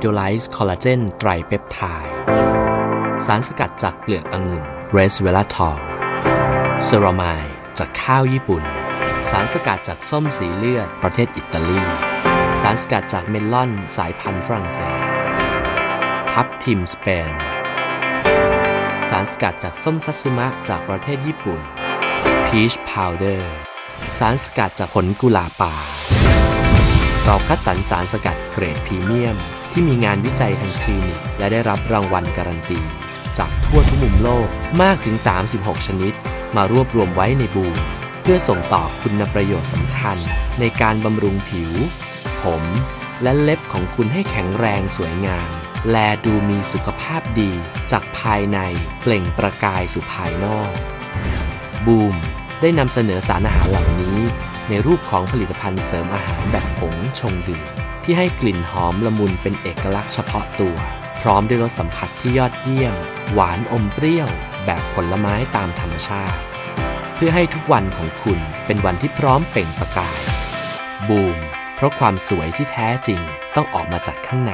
โดไลซ์คอลลาเจนไตรเปปไทด์สารสกัดจากเปลือกองุ่นเรสเวลาทอลเซรามายจากข้าวญี่ปุ่น สารสกัดจากส้มสีเลือดประเทศอิตาลี สารสกัดจากเมลอนสายพันธุ์ฝรั่งเศส ทับทิมสเปน สารสกัดจากส้มซัตสึมะจากประเทศญี่ปุ่น พีชพาวเดอร์ สารสกัดจากผลกุหลาบป่า เราคัดสรรสารสกัดเกรดพรีเมียม ที่มีงานวิจัยทางคลินิก และได้รับรางวัลการันตี จากทั่วทุกมุมโลกมากถึง 36 ชนิด มารวบรวมไว้ในบูมเพื่อส่งต่อคุณประโยชน์สำคัญ ในการบำรุงผิว ผม และเล็บของคุณให้แข็งแรงสวยงาม แลดูมีสุขภาพดี จากภายในเปล่งประกายสู่ภายนอก บูม ได้นำเสนอสารอาหารเหล่านี้ ในรูปของผลิตภัณฑ์เสริมอาหารแบบผงชงดื่มที่ให้กลิ่นหอมละมุนเป็นเอกลักษณ์เฉพาะตัว พร้อมด้วยรสสัมผัสที่ยอดเยี่ยม หวานอมเปรี้ยว แบบผลไม้ตามธรรมชาติ เพื่อให้ทุกวันของคุณเป็นวันที่พร้อมเปล่งประกายบูมเพราะความสวยที่แท้จริงต้องออกมาจากข้างใน